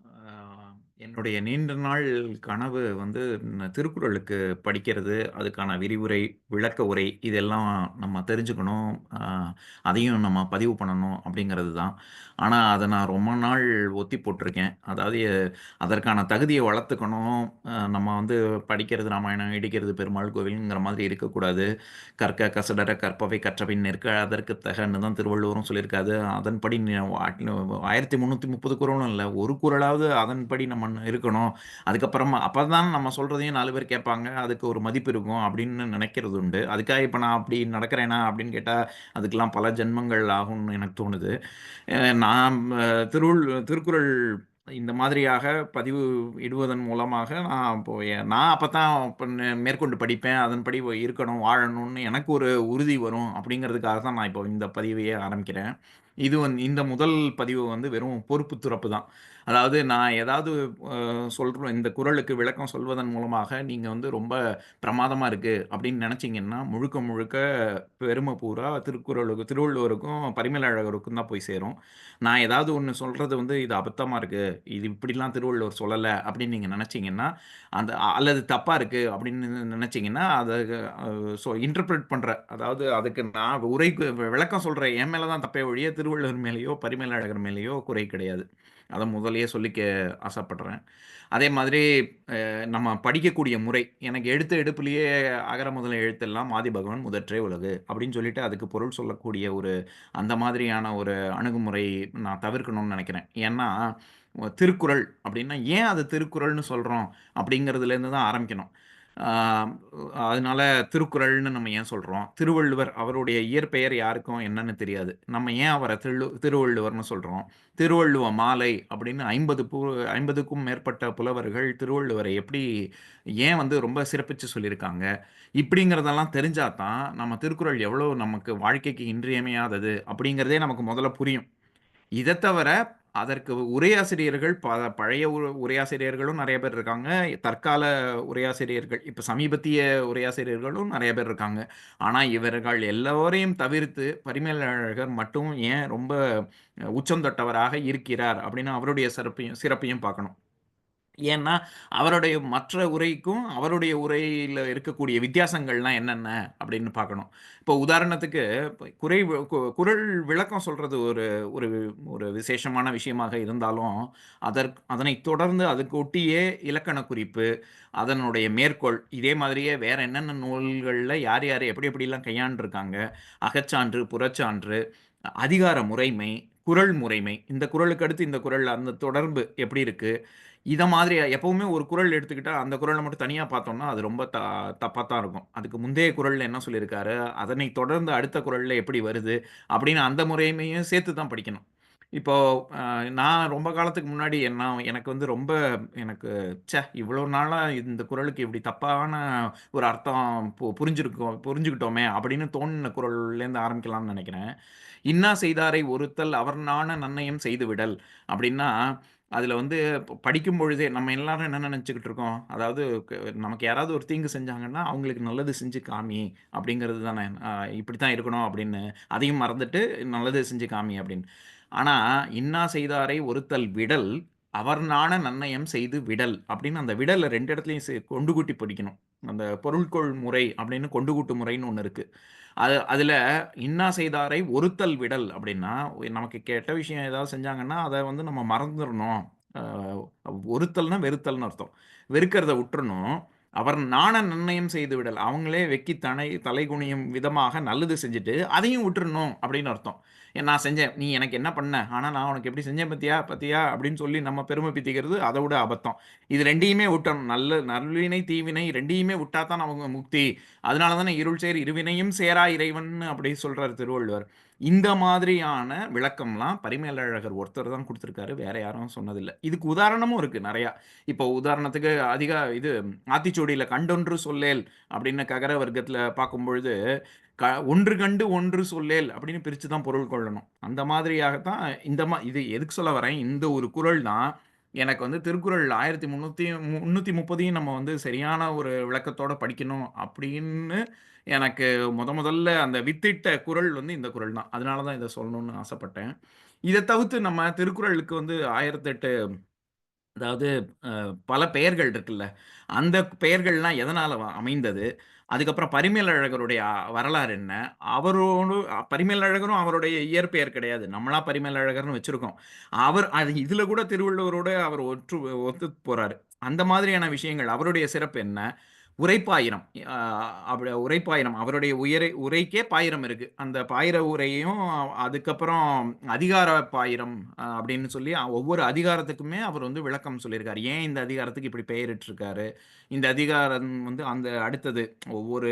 ஆ என்னுடைய நீண்ட நாள் கனவு வந்து ந திருக்குறளுக்கு படிக்கிறது, அதுக்கான விரிவுரை, விளக்க உரை இதெல்லாம் நம்ம தெரிஞ்சுக்கணும். ஆ அதையும் நம்ம பதிவு பண்ணணும் அப்படிங்கிறது தான். ஆனா, அத நான் ரொம்ப நாள் ஒத்தி போட்டிருக்கேன் அதாவது அதற்கான தகுதிய வளர்த்துக்கணும். அ நம்ம வந்து படிக்கிறது ராமாயணம், இடிக்கிறது பெருமாள் கோவில்ங்கிற மாதிரி இருக்கக்கூடாது. "கற்க கசடற கற்பவை கற்றபின் நிற்க அதற்கு தகன்னு" தான் திருவள்ளுவரும் சொல்லியிருக்காரு. அதன்படி ஆயிரத்தி முந்நூற்றி முப்பது குறளும் இல்ல. ஒரு குறளாவது அதன்படி நம்ம இருக்கணும். அதுக்கப்புறமா அப்போ தான் நம்ம சொல்கிறதையும் நாலு பேர் கேட்பாங்க. அதுக்கு ஒரு மதிப்பு இருக்கும் அப்படின்னு நினைக்கிறது உண்டு. அதுக்காக இப்போ நான் அப்படி நடக்கிறேனா அப்படின்னு கேட்டால் அதுக்கெல்லாம் பல ஜென்மங்கள் ஆகும்னு எனக்கு தோணுது. நான் திருள் திருக்குறள் இந்த மாதிரியாக பதிவு இடுவதன் மூலமாக நான் இப்போ நான் அப்போ தான் மேற்கொண்டு படிப்பேன். அதன்படி இருக்கணும், வாழணும்னு எனக்கு ஒரு உறுதி வரும் அப்படிங்கிறதுக்காக தான் நான் இப்போ இந்த பதிவையே ஆரம்பிக்கிறேன். இது வந்து இந்த முதல் பதிவு வந்து வெறும் பொறுப்பு துறப்பு தான். அதாவது நான் ஏதாவது சொல்கிறோம் இந்த குறளுக்கு விளக்கம் சொல்வதன் மூலமாக நீங்கள் வந்து ரொம்ப பிரமாதமாக இருக்குது அப்படின்னு நினச்சிங்கன்னா முழுக்க முழுக்க பெரும பூரா திருக்குறளுக்கு திருவள்ளுவருக்கும், பரிமலழகருக்கும் தான் போய் சேரும். நான் ஏதாவது ஒன்று சொல்கிறது வந்து இது அபத்தமாக இருக்குது இது இப்படிலாம் திருவள்ளுவர் சொல்லலை அப்படின்னு நீங்கள் நினச்சிங்கன்னா அந்த அல்லது தப்பாக இருக்குது அப்படின்னு நினச்சிங்கன்னா அதை ஸோ இன்டர்பிரேட் பண்ணுற அதாவது அதுக்கு நான் உரை விளக்கம் சொல்கிறேன் என் மேலே தான் தப்பே ஒழிய, திருவள்ளுவர் மேலேயோ பரிமேலழகர் மேலேயோ குறை கிடையாது. அதை முதல்லயே சொல்லிக்க ஆசைப்படுறேன். அதே மாதிரி நம்ம படிக்கக்கூடிய முறை, எனக்கு எடுத்த எடுப்புலேயே "அகர முதல எழுத்தெல்லாம் ஆதிபகவன் முதற்றே உலகு" அப்படின்னு சொல்லிட்டு அதுக்கு பொருள் சொல்லக்கூடிய ஒரு அந்த மாதிரியான ஒரு அணுகுமுறை நான் தவிர்க்கணும்னு நினைக்கிறேன். ஏன்னா, திருக்குறள் அப்படின்னா ஏன் அது திருக்குறள்னு சொல்கிறோம் அப்படிங்கிறதுலேருந்து தான் ஆரம்பிக்கணும். அதனால திருக்குறள்னு நம்ம ஏன் சொல்கிறோம் திருவள்ளுவர் அவருடைய இயற்பெயர் யாருக்கும் என்னன்னு தெரியாது. நம்ம ஏன் அவரை திரு திருவள்ளுவர்னு சொல்கிறோம் திருவள்ளுவ மாலை அப்படின்னு 50 பு 50க்கும் மேற்பட்ட புலவர்கள் திருவள்ளுவரை எப்படி ஏன் வந்து ரொம்ப சிறப்பிச்சு சொல்லியிருக்காங்க? இப்படிங்கிறதெல்லாம் தெரிஞ்சாதான் நம்ம திருக்குறள் எவ்வளோ நமக்கு வாழ்க்கைக்கு இன்றியமையாதது அப்படிங்கிறதே நமக்கு முதல்ல புரியும். இதை தவிர அதற்கு உரையாசிரியர்கள் ப பழைய உரையாசிரியர்களும் நிறைய பேர் இருக்காங்க. தற்கால உரையாசிரியர்கள் இப்போ சமீபத்திய உரையாசிரியர்களும் நிறைய பேர் இருக்காங்க. ஆனால் இவர்கள் எல்லோரையும் தவிர்த்து பரிமேலழகர் மட்டும் ஏன் ரொம்ப உச்சந்தொட்டவராக இருக்கிறார் அப்படின்னு அவருடைய சிறப்பையும் சிறப்பையும் பார்க்கணும். ஏன்னா, அவருடைய மற்ற உரைக்கும், அவருடைய உரையில் இருக்கக்கூடிய வித்தியாசங்கள்லாம் என்னென்ன அப்படின்னு பார்க்கணும். இப்போ உதாரணத்துக்கு குறை கு விளக்கம் சொல்கிறது ஒரு ஒரு ஒரு விசேஷமான விஷயமாக இருந்தாலும், அதற்கு அதனை தொடர்ந்து அதுக்கு ஒட்டியே இலக்கண குறிப்பு, அதனுடைய மேற்கோள், இதே மாதிரியே வேற என்னென்ன நூல்களில் யார் யார் எப்படி எப்படிலாம் கையாண்டுருக்காங்க, அகச்சான்று, புறச்சான்று, அதிகார முறைமை, குறள் முறைமை, இந்த குரலுக்கு அடுத்து இந்த குறள் அந்த தொடர்பு எப்படி இருக்குது இதை மாதிரி எப்பவுமே ஒரு குறள் எடுத்துக்கிட்டால் அந்த குரலை மட்டும் தனியாக பார்த்தோம்னா, அது ரொம்ப த தப்பாக தான் இருக்கும். அதுக்கு முந்தைய குரலில் என்ன சொல்லியிருக்காரு? அதனை தொடர்ந்து அடுத்த குரலில் எப்படி வருது? அப்படின்னு அந்த முறைமையும் சேர்த்து தான் படிக்கணும். இப்போ அ நான் ரொம்ப காலத்துக்கு முன்னாடி என்ன எனக்கு வந்து ரொம்ப எனக்கு ச்சே! இவ்வளோ நாளா இந்த குறளுக்கு இப்படி தப்பான ஒரு அர்த்தம் பு புரிஞ்சிருக்கோம் புரிஞ்சுக்கிட்டோமே அப்படின்னு தோணுன குறள்லேருந்து ஆரம்பிக்கலாம்னு நெனைக்கிறேன். "இன்னா செய்தாரை ஒறுத்தல் அவர்நாண நன்னயம் செய்துவிடல்" அப்படின்னா, அதில வந்து படிக்கும் பொழுதே நம்ம எல்லாரும் என்ன நெனச்சுக்கிட்டு இருக்கோம்? அதாவது க நமக்கு யாராவது ஒரு தீங்கு செஞ்சாங்கன்னா, அவங்களுக்கு நல்லது செஞ்சு காமி அப்படிங்கிறது தானே. அ இப்படித்தான் இருக்கணும் அப்படின்னு. அதையும் மறந்துட்டு நல்லது செஞ்சு காமி அப்படின்னு. ஆனா, "இன்னா செய்தாரை ஒருத்தல் விடல், அவர்னான நன்னயம் செய்து விடல்" அப்படின்னு அந்த விடலை ரெண்டு இடத்துலையும் கொண்டு கூட்டி படிக்கணும். அந்த பொருள்கொள் முறை அப்படின்னு கொண்டு கூட்டு முறைன்னு ஒன்று இருக்குது அது அதில் "இன்னா செய்தாரை ஒருத்தல் விடல்" அப்படின்னா, நமக்கு கெட்ட விஷயம் ஏதாவது செஞ்சாங்கன்னா, அதை வந்து நம்ம மறந்துடணும் ஒருத்தல்னா வெறுத்தல்னு அர்த்தம். வெறுக்கிறத விட்டுறணும் அவர் நாண நிர்ணயம் செய்து விடல். அவங்களே வெக்கி தனை தலைகுனியும் விதமாக நல்லது செஞ்சுட்டு, அதையும் விட்டுறணும் அப்படின்னு அர்த்தம். "நான் செஞ்சேன். நீ எனக்கு என்ன பண்ண? ஆனால் நான் உனக்கு எப்படி செஞ்சேன் பத்தியா பத்தியா அப்படின்னு சொல்லி நம்ம பெருமை பித்திக்கிறது அதை விட அபத்தம். இது ரெண்டையுமே விட்டணும் நல்ல நல்வினை, தீவினை ரெண்டையுமே விட்டா தான் நமக்கு முக்தி. அதனால தானே "இருள் சேர் இருவினையும் சேரா இறைவன் அப்படி சொல்றாரு திருவள்ளுவர். இந்த மாதிரியான விளக்கம்லாம் பரிமேலழகர் ஒருத்தர் தான் கொடுத்துருக்காரு வேற யாரும் சொன்னதில்லை இதுக்கு உதாரணமும் இருக்கு நிறையா இப்போ உதாரணத்துக்கு அதிகா இது ஆத்திச்சூடியில் "கண்டொன்று சொல்லேல்" அப்படின்னு ககர வர்க்கத்தில் பார்க்கும்பொழுது, க "ஒன்று கண்டு ஒன்று சொல்லேல்" அப்படின்னு பிரித்து தான் பொருள் கொள்ளணும். அந்த மாதிரியாக தான் இந்த மா இது எதுக்கு சொல்ல வரேன், இந்த ஒரு குறள் தான் எனக்கு வந்து திருக்குறள் 1300 330யும் நம்ம வந்து சரியான ஒரு விளக்கத்தோடு படிக்கணும் அப்படின்னு எனக்கு முத முதல்ல அந்த வித்திட்ட குறள் வந்து இந்த குறள் தான். அதனால தான் இதை சொல்லணும்னு ஆசைப்பட்டேன். இதை தவிர்த்து நம்ம திருக்குறளுக்கு வந்து 1008 அதாவது பல பெயர்கள் இருக்குல்ல. அந்த பெயர்கள்லாம் எதனால் அமைந்தது? அதுக்கப்புறம் பரிமேலழகருடைய வரலாறு என்ன? அவரோடு பரிமேலழகரும் அவருடைய இயற்பெயர் கிடையாது. நம்மளா பரிமேலழகர்னு வச்சிருக்கோம். அவர் அது இதுல கூட திருவள்ளுவரோட அவர் ஒற்று ஒத்து போறாரு. அந்த மாதிரியான விஷயங்கள். அவருடைய சிறப்பு என்ன? உரைப்பாயிரம். அப்படி உரைப்பாயிரம். அவருடைய உயரை உரைக்கே பாயிரம் இருக்கு. அந்த பாயிர உரையும் அதுக்கப்புறம் அதிகார பாயிரம் அப்படின்னு சொல்லி ஒவ்வொரு அதிகாரத்துக்குமே அவர் வந்து விளக்கம் சொல்லியிருக்காரு. ஏன் இந்த அதிகாரத்துக்கு இப்படி பெயரிட்டிருக்காரு? இந்த அதிகாரம் வந்து அந்த அடுத்தது ஒவ்வொரு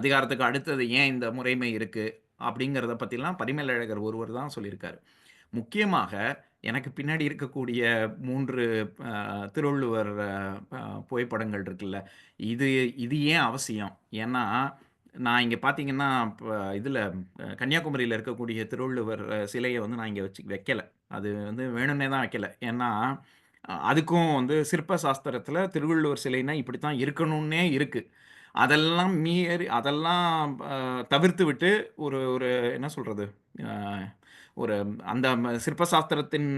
அதிகாரத்துக்கு அடுத்தது ஏன் இந்த முறைமை இருக்கு? அப்படிங்கிறத பற்றிலாம் பரிமேலழகர் ஒருவர் தான் சொல்லியிருக்காரு. முக்கியமாக எனக்கு பின்னாடி இருக்கக்கூடிய 3 அ திருவள்ளுவர் அ புகைப்படங்கள் இருக்குல்ல. இது இது ஏன் அவசியம்? ஏன்னா, நான் இங்க பார்த்தீங்கன்னா, இப்போ இதுல கன்னியாகுமரியில இருக்கக்கூடிய திருவள்ளுவர் சிலைய வந்து நான் இங்க வச்சு வைக்கல. அது வந்து வேணும்னே தான் வைக்கல. ஏன்னா, அதுக்கும் வந்து சிற்ப சாஸ்திரத்துல திருவள்ளுவர் சிலைன்னா இப்படித்தான் இருக்கணும்னே இருக்கு. அதெல்லாம் மீறி அதெல்லாம் அ தவிர்த்துவிட்டு ஒரு ஒரு என்ன சொல்றது? அ ஒரு அந்த சிற்ப சாஸ்திரத்தின்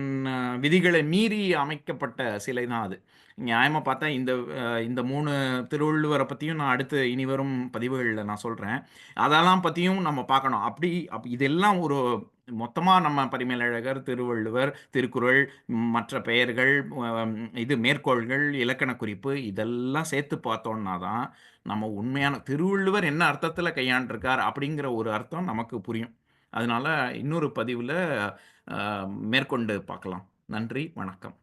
விதிகளை மீறி அமைக்கப்பட்ட சிலை தான் அது. நியாயமாக பார்த்தா இந்த இந்த மூணு திருவள்ளுவரை பற்றியும் நான் அடுத்து இனி வரும் பதிவுகளில் நான் சொல்கிறேன் அதெல்லாம் பற்றியும் நம்ம பார்க்கணும். அப்படி அப் இதெல்லாம் ஒரு மொத்தமாக நம்ம பரிமேலழகர், திருவள்ளுவர், திருக்குறள், மற்ற பெயர்கள், இது மேற்கோள்கள், இலக்கண குறிப்பு இதெல்லாம் சேர்த்து பார்த்தோம்னா தான், நம்ம உண்மையான திருவள்ளுவர் என்ன அர்த்தத்தில் கையாண்டிருக்கார் அப்படிங்கிற ஒரு அர்த்தம் நமக்கு புரியும். அதனால இன்னொரு பதிவில் மேற்கொண்டு பார்க்கலாம். நன்றி, வணக்கம்.